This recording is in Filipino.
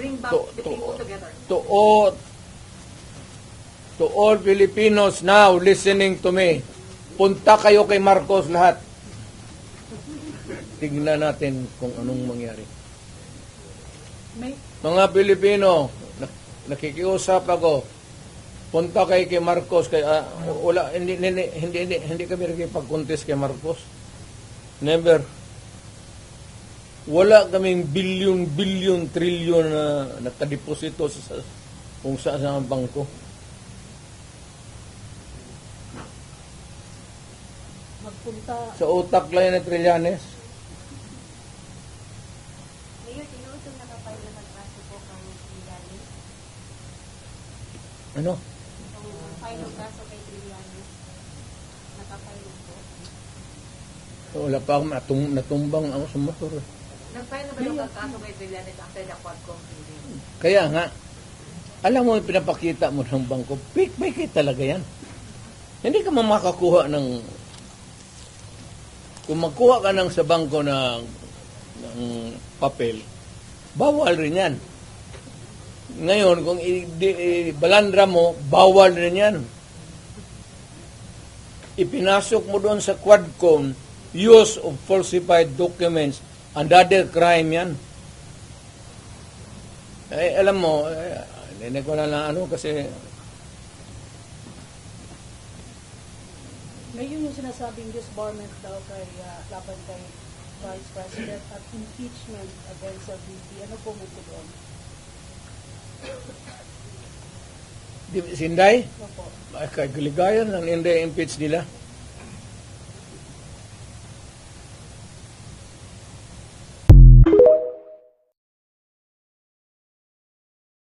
bring back To- the to- people together. to all to all Filipinos now listening to me, punta kayo kay Marcos lahat. Tignan natin kung anong mangyari. May, Mga Pilipino, na- nakikiusap ako. Punta kay kay Marcos kay ah, wala hindi hindi hindi hindi, hindi kami nakipag-contest kay Marcos. Never. Wala kaming billion billion trillion na nakadeposito sa, sa kung saan sa bangko. magpunta, Sa utak lang yan ni Trillanes. Mayor, tinuutong nakapay na magkaso po kang Trillanes. Ano? Ang final kaso kay Trillanes. Nakapay na po. Wala pa ako natum natumbang ako sa motor. eh. Nag-file na ba yung kaso kay Trillanes after the Quadcom hearing? Kaya nga, alam mo, pinapakita mo ng bangko, fake fake talaga yan. Hindi ka mamakakuha ng, kung magkuha ka ng sa bangko ng, ng papel, bawal rin yan. Ngayon, kung i- di- i- balandra mo, bawal rin yan. Ipinasok mo doon sa Quadcom, use of falsified documents, another crime yan. Eh, alam mo, eh, hindi ko na lang ano kasi may yun yung sinasabing disbarment daw kay ah, laban kay Vice President at impeachment against sa VP. Ano po mo po doon? sinday, Ano po? ay, kay kaligayan lang hindi impeach nila.